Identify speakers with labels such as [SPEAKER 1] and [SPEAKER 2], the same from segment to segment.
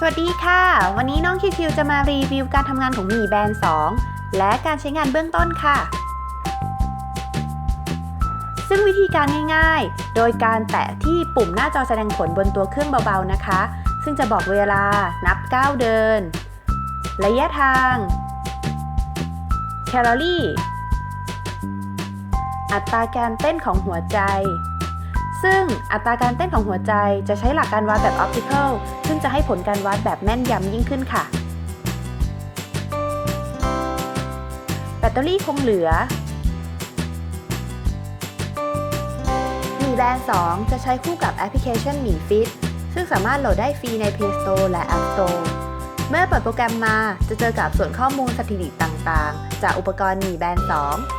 [SPEAKER 1] สวัสดีค่ะ วันนี้น้องคิวคิวจะมารีวิวการทำงานของหมีแบรนด์ 2 และการใช้งานเบื้องต้นค่ะ ซึ่งวิธีการง่ายๆ โดยการแตะที่ปุ่มหน้าจอแสดงผลบนตัวเครื่องเบาๆนะคะ ซึ่งจะบอกเวลานับก้าวเดิน ระยะทาง แคลอรี่ อัตราการเต้นของหัวใจ ซึ่งอัตราการเต้นของหัวใจจะใช้หลักการวัดแบบออปติคอลซึ่งจะให้ผลการวัดแบบแม่นยำยิ่งขึ้นค่ะ แบตเตอรี่คงเหลือมีแบรนด์2จะใช้คู่กับแอปพลิเคชันหมีฟิตซึ่งสามารถโหลดได้ฟรีใน Play Store และ App Store เมื่อเปิดโปรแกรมมาจะเจอกับส่วนข้อมูลสถิติต่างๆ จากอุปกรณ์หมีแบรนด์2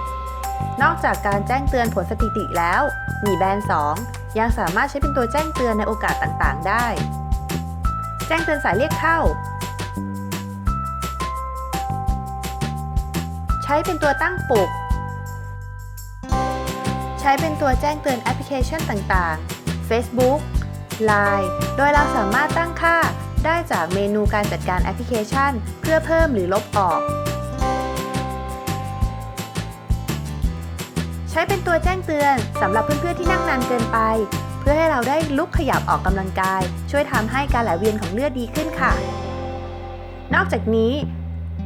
[SPEAKER 1] นอกจากการแจ้งเตือนผลสถิติแล้วหมีแบรนด์ 2 ยังสามารถใช้เป็นตัวแจ้งเตือนในโอกาสต่างๆ ได้ แจ้งเตือนสายเรียกเข้า ใช้เป็นตัวตั้งปลุก ใช้เป็นตัวแจ้งเตือนแอปพลิเคชันต่างๆ Facebook Line โดยเราสามารถตั้งค่าได้จากเมนูการจัดการแอปพลิเคชัน เพื่อเพิ่มหรือลบออก ช้เป็นตัวแจ้งเตือนสำหรับเพื่อนๆที่นั่งนานเกินไป เพื่อให้เราได้ลุกขยับออกกำลังกาย ช่วยทำให้การไหลเวียนของเลือดดีขึ้นค่ะ นอกจากนี้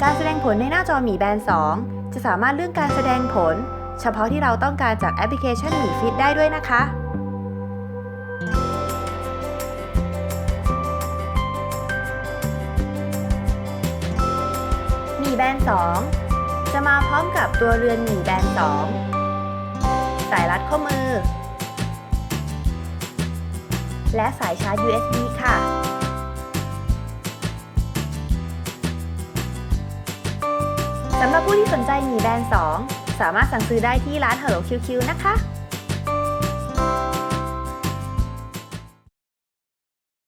[SPEAKER 1] การแสดงผลในหน้าจอหมีแบนด์2จะสามารถเลือกการแสดงผล เฉพาะที่เราต้องการจากแอปพลิเคชันหมีฟิตได้ด้วยนะคะหมีแบนด์2จะมาพร้อมกับตัวเรือนหมีแบนด์2 สายรัดข้อมือ และสายชาร์จ USB ค่ะ สำหรับผู้ที่สนใจหมีแบรนด์ 2 สามารถสั่งซื้อได้ที่ร้าน Hello QQ นะคะ